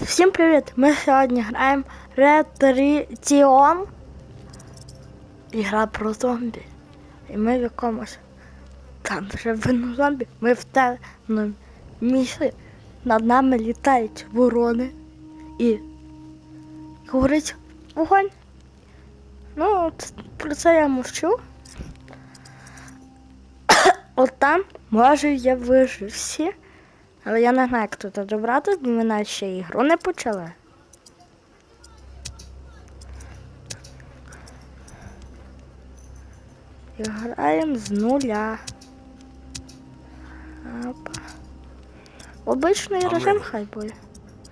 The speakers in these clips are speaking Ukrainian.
Всім привіт! Ми сьогодні граємо Retrition. Ігра про зомбі. І ми в якомусь там живемо зомбі. Ми в темному місці. Над нами літають ворони. І говорить вогонь. Ну, от про це я мовчу. От там, може, є виживші. Але я не знаю, як тут добратися, бо ми навіть ще ігру не почали. І Граємо з нуля. Опа. Обичний I'm режим ready. хай буде.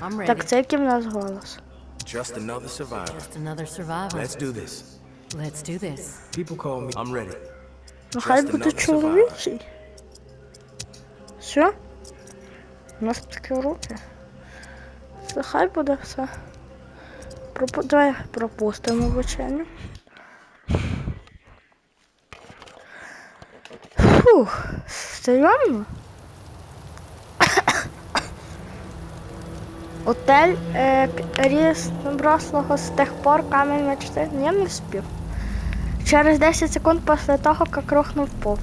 I'm ready. Так, це який в нас голос. Just another survivor. Just another survivor. Let's do this. Let's do this. People call me. I'm ready. Ну хай буде чоловічий. Все? У нас такі руки. Це хай буде все. Пропу... Давай пропустимо обучення. Фух, серйозно? Отель е, ріс брослого з тих пор камінь мечти. Я не вспів. Через 10 секунд після того, як рухнув пол.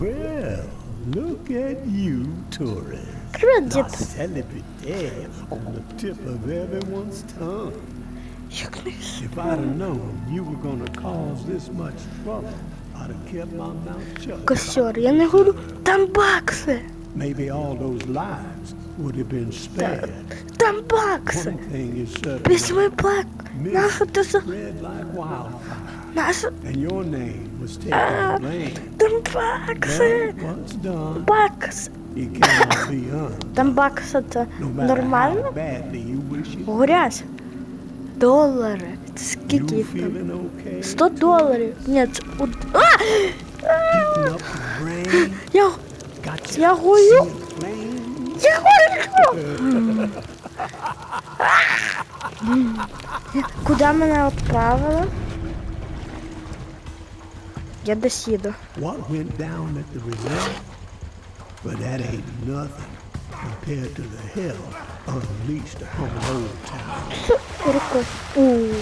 Well, look at you, tourist. Привіт, дід. Celebrity on the tip of everyone's tongue. Як не If I'd have known you were gonna cause this much trouble, I'd have kept my mouth shut. Костер, я не говорю, там бакси. Maybe all those lives would have been spared. Там бакси. One thing is certain, Візьми бак. Нащо ти за... spread like wildfire, Нащо? and your name blame. Там бакси. Бакс. Там бакси це нормально? Горять. Долари. Це скільки їх там? okay? 100 доларів. Ні, це... А! Я... Я flame. Я горю. Куди мене відправили? Я десь їду. What went down at the reserve? But that ain't nothing compared to the hell unleashed upon old town. Рукою. У.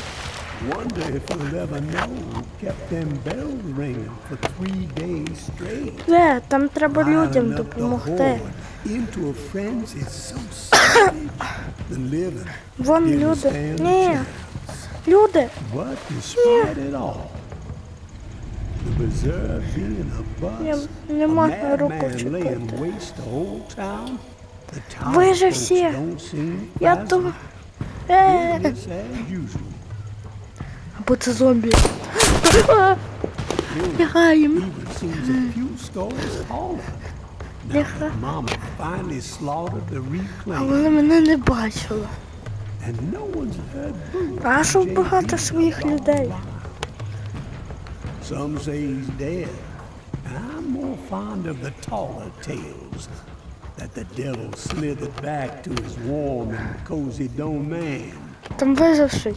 Wonder if you'll ever know who kept them bells ringing for three days straight. Де, там треба людям Riling up the допомогти. horde Into a frenzy so savage. The living Вон didn't люди. stand a Ні, chance. люди. But despite it all, the reserve being a Не, bust, не a можна руку madman laying вчепити. waste the whole town, the town Ви же folks всі. don't seem Я. Е, usual. або це зомбі. Лягаємо. Even seems a few scores taller. Now, Ляга. Mama finally slaughtered the А reclaim, вони мене не boo. А що багато своїх людей? around. Some say he's dead. And I'm more fond of the taller tales. That the devil slithered back to his warm and cozy domain. Там виживший.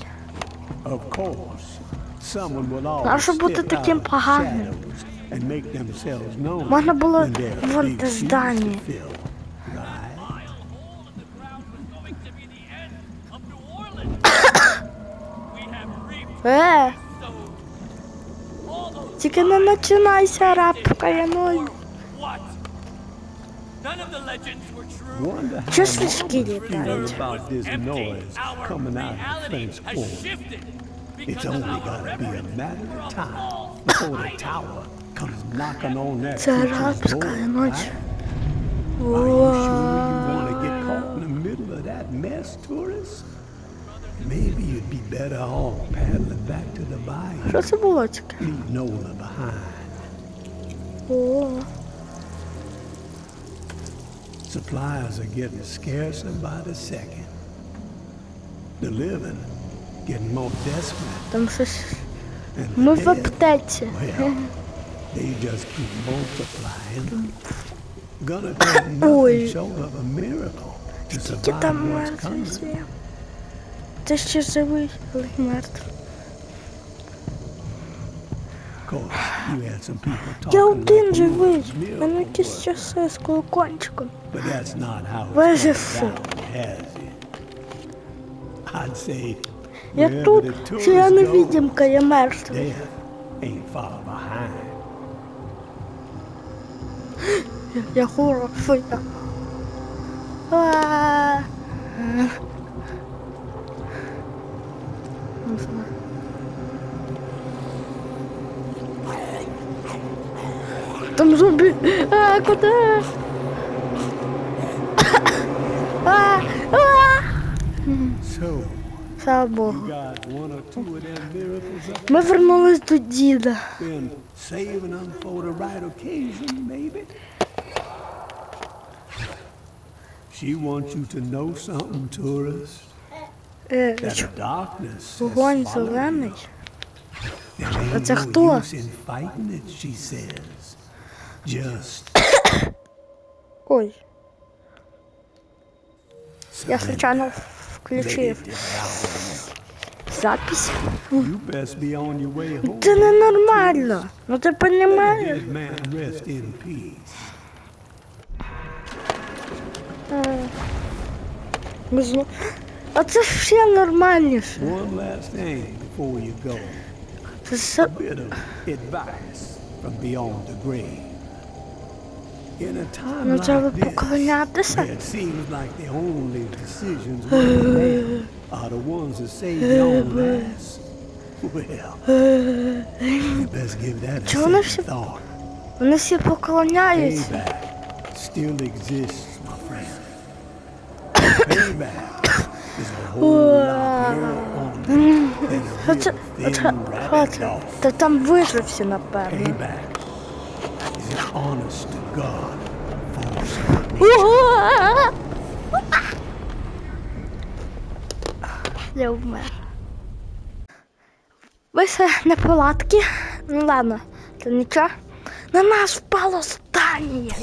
Of course, someone will always Нащо бути step out таким of the поганим? shadows and make themselves known Можна було when there are вон big те shoes здання. to тільки не починайся, рабка, я ною. what? None of the legends were true. Wonder how Що Mama свічки would feel літають? about this Empty. noise Our coming out of reality French has Quarter. shifted It's because of only our gotta be a reverence matter for of a time false before the idol. tower comes knocking on that Це creature's арабська door. ніч. right? Are you sure you want to get caught in the middle of that mess, tourist? Maybe you'd be better off paddling back to the bayou, Що це було таке? leave Nola behind. О, Supplies are getting scarcer by the second. The living getting more desperate. там щось. And Ми the в dead, аптеці. well, they just keep multiplying. Gonna take Ой. nothing short of a miracle to Скільки survive там what's мертвих coming. є? Ти ще живий, але й мертвий. Я один живий. мене якісь часи з колокольчиком. Has it? Я тут, the я go, я мертвий. Я хороший. А. Не знаю. Там зомбі. А, куди? А, а. Слава Богу. Ми вернулись до діда. She wants you to know something, tourist. Е, That darkness Вогонь зелений. ain't це хто? Just Ой, я surrender. случайно Let включив it devour запись. you. You best be on your way home. Це ненормально. Ну ти розумієш? Dead man rest in peace. Ми зно- А це ж ще нормальніше. One last thing before you go. Це все... Ну треба поклонятися. where it seems like the only decisions we make are the ones that save your own ass, well, you best give that a Чого вони всі- thought. Вони всі поклоняються. Payback still exists, my friend. Payback is a whole lot more on than a real thin rabbit dog. Та там виживці, напевно. Honest to God! Я вмер. Вийшли неполадки. Ну ладно, це нічого. На нас впало здання.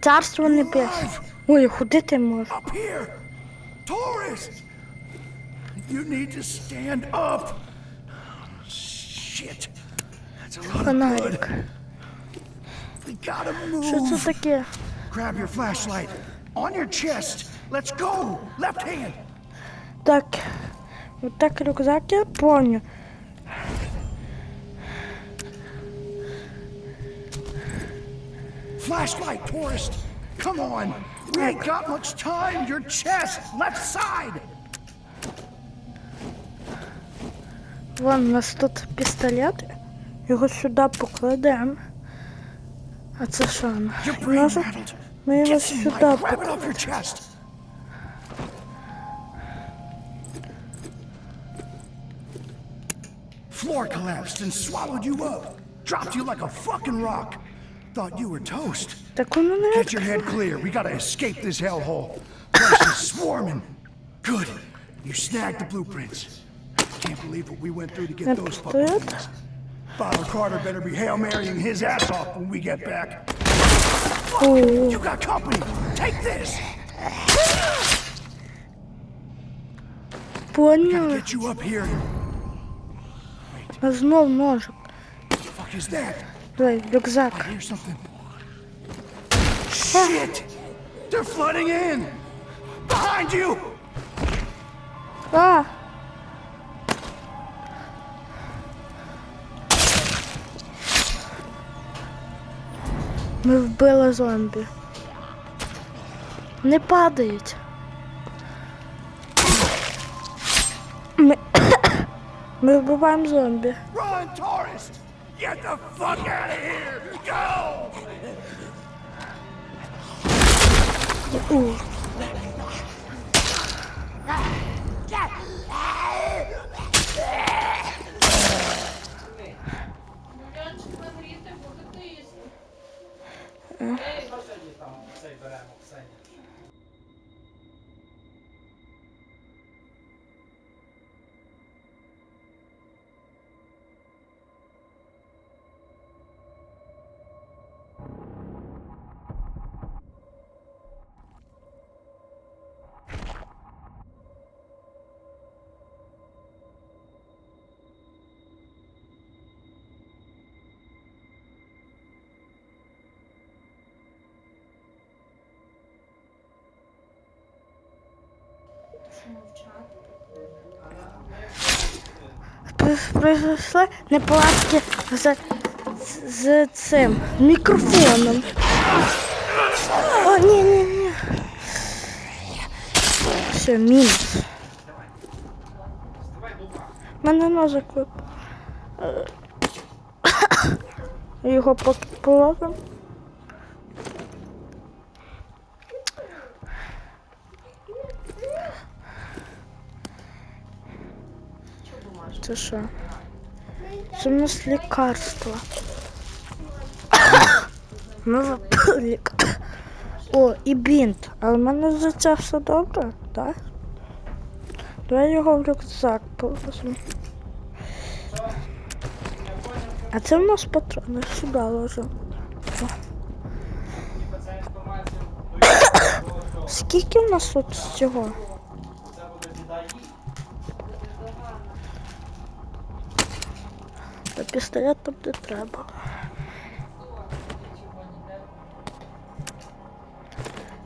Царство небесне. Ой, ходити можу. Tourist! You need to stand up! Shit. That's a lot of blood. Що це таке? Grab your flashlight. On your chest. Let's go. Left hand. Так. Вот так рюкзак я помню. Flashlight, tourist. Come on. We ain't got much time. Your chest. Left side. Вон у нас тут пістолет. Його сюди покладемо. А це що? Your brain Може, rattled. ми його Get some сюди light. Grab it покладемо. off your chest. Floor collapsed and swallowed you up. Dropped you like a fucking rock. Thought you were toast. Так воно не Get your head clear. We gotta escape this hellhole. Place is swarming. Good. You snagged the blueprints. Can't believe what we went through to get those fucking Good. things. Father Carter better be Hail Marying his ass off when we get back. О, You got company. Take this. Gotta поняли. get you up here. А знов ножик. The fuck is that? Давай, рюкзак. I hear something. Shit! They're flooding in! Behind you! А! Ми вбили зомбі. Не падають. Ми, Ми вбиваємо зомбі. Get the fuck out of here! Go! Прийшли неполадки з, з, цим мікрофоном. О, ні, ні, ні. Все, мінус. Мене ножик випав. Його положимо. Це що? Це в нас лікарство. Ми. О, і бінт. Але в мене за це все добре, так? Давай його в рюкзак положимо. А це в нас патрони сюди ложимо. Скільки в нас тут цього? Пістолет там де треба.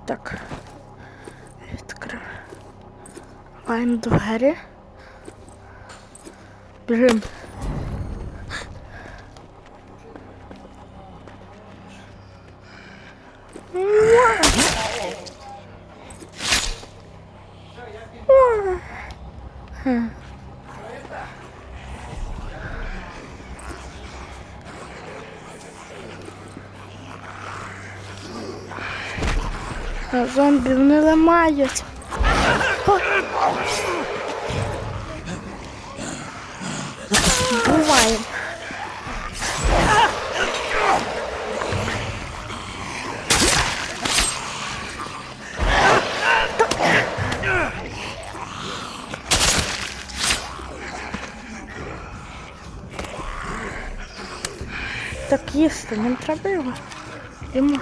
Так. Відкриваємо двері. Біжим. А зомбів не ламають. Буває. Так їсти, нам треба його. Йому.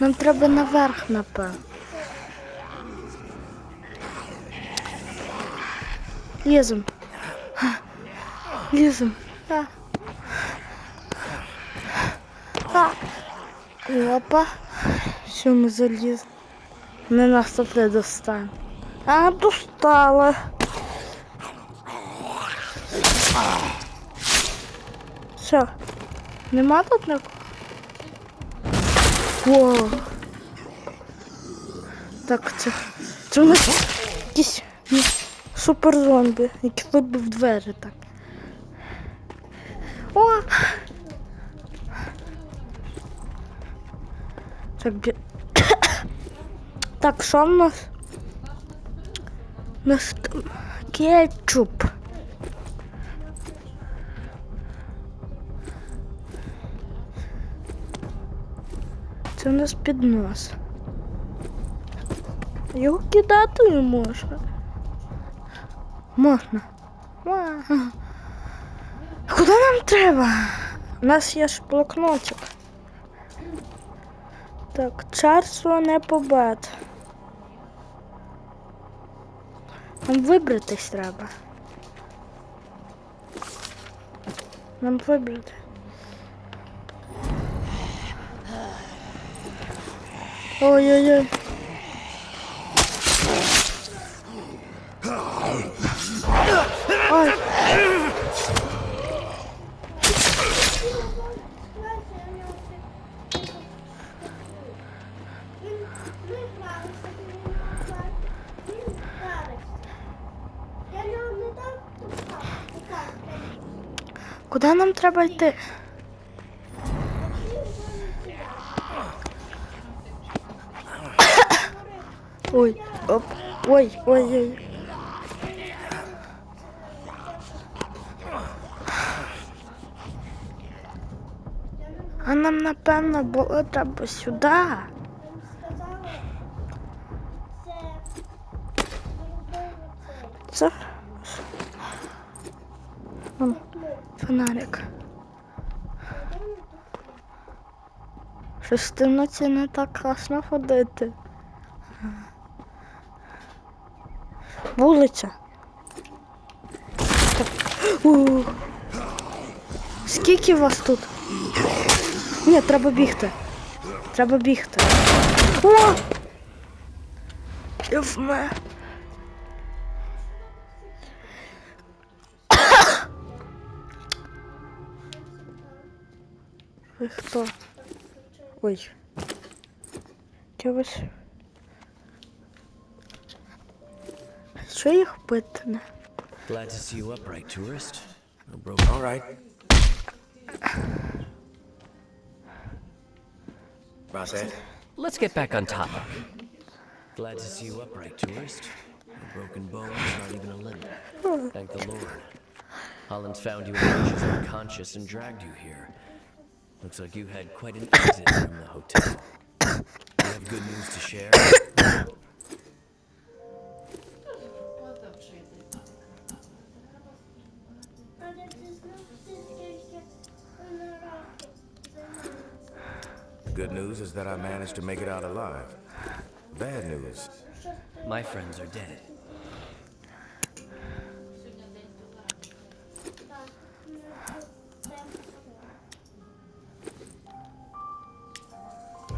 Нам треба наверх, напевно. Лізем. Лізем. А. Опа. Все, ми залізли. Не нас тут не достане. А, достала. Все. Нема тут нікого? Воу. Так, це. Це у нас якісь ні, суперзомбі, які вибив в двері так. О! Так, бі... так, що в нас? У нас там кетчуп. Це у нас піднос. Його кидати не можна. Можна. Куди нам треба? У нас є ж блокнотик. Так, царство не побат. Нам вибратись треба. Нам вибрати. Ой-ой-ой. Ой. Куди нам треба йти? Ой, оп, ой, ой, ой. А нам напевно було треба сюди. Це фонарик. Темноті не так класно ходити. Вулиця. Так. У. Скільки вас тут? Ні, треба бігти. Треба бігти. О! І в мене. Ви хто? Ой. Чогось. Що їх питане? Glad to see you upright, tourist. No broken. All right. About that. Let's get back on topic. Glad to see you upright, tourist. No broken bones, not even a limb. Thank the Lord. Holland's found you in the bushes unconscious and dragged you here. Looks like you had quite an exit from the hotel. You have good news to share? I managed to make it out alive. Bad news. My friends are dead.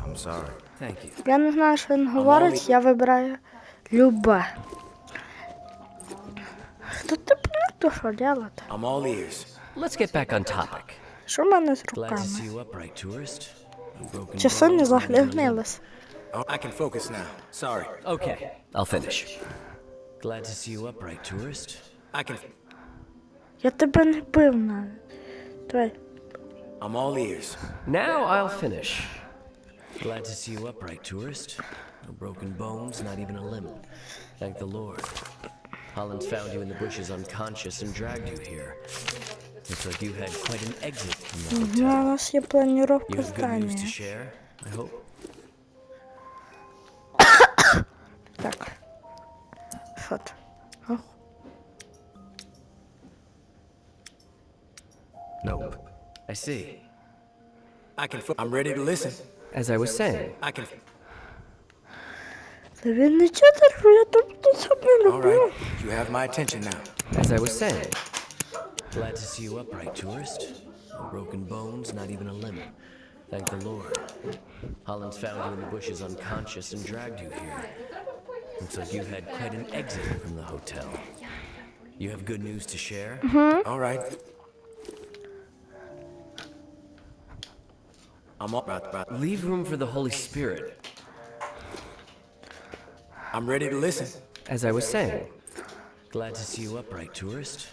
I'm sorry. Thank you. Я не знаю, що він говорить, я вибираю любе. Що ти то що робити? I'm all ears. Let's get back on topic. Що в мене з Glad to руками? see you upright, tourist. No broken Часи не bones, not even a limb. заглягнились. Oh, I can focus now. Sorry. Okay, I'll finish. Glad to see you upright, tourist. I can. Я тебе не бив навіть. Давай. I'm all ears. Now I'll finish. Glad to see you upright, tourist. No broken bones, not even a limb. Thank the Lord. Holland's found you in the bushes unconscious and dragged you here. Looks like you had quite an exit from the У hotel. нас є You планіровка have good news to здання. share, I hope. Так. Що це? О, Nope. I see. I can. Fo- I'm ready to listen. As I was saying, I can. Та він не читер, що я тут тут собі All роблю. right. You have my attention now. as I was saying. Glad to see you upright, tourist. No broken bones, not even a limb. Thank the Lord. Holland's found you in the bushes unconscious and dragged you here. Looks like you had quite an exit from the hotel. You have good news to share? Mm-hmm. All right. I'm all about, about. Leave room for the Holy Spirit. I'm ready to listen. As I was saying. Glad to see you upright, tourist.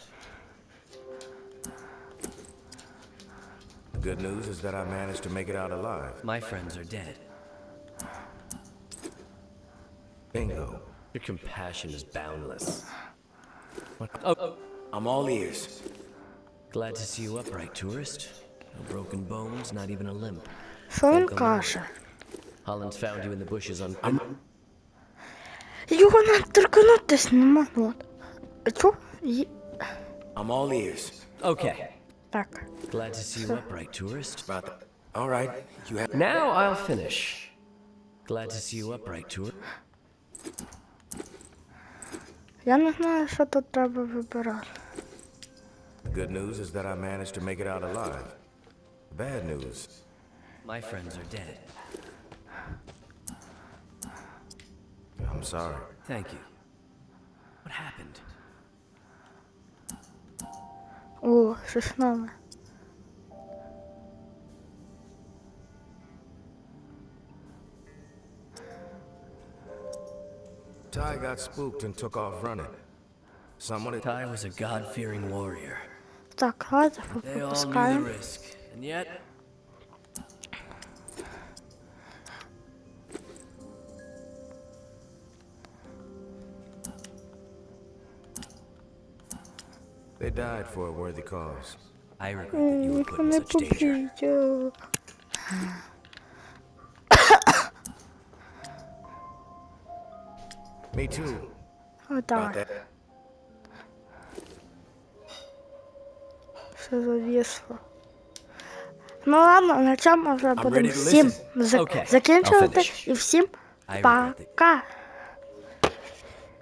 good news is that I managed to make it out alive. My friends are dead. Bingo. Your compassion is boundless. What? Oh, I'm all ears. glad to see you upright, tourist. No broken bones, not even a limb. Що він каже? Holland's found you in the bushes on. Його не торкнутись не можна. А чо? Є- I'm all ears. Okay. Так. Glad to see you upright, tourist. About the. All right. You have. Now I'll finish. Glad to see you upright, tour. Я не знаю, що тут треба вибирати. The good news is that I managed to make it out alive. Bad news. My friends are dead. I'm sorry. Thank you. What happened? О, щось нове. Ty got spooked and took off running. Someone. Ty was a God-fearing warrior. Так, давайте They all knew the пропускаємо. risk, and yet They died for a worthy cause. I regret that you were put in such danger. Me too. О, About Все завісло. Ну ладно, на цьому вже будемо ready всім зак- закінчувати і всім that- пока.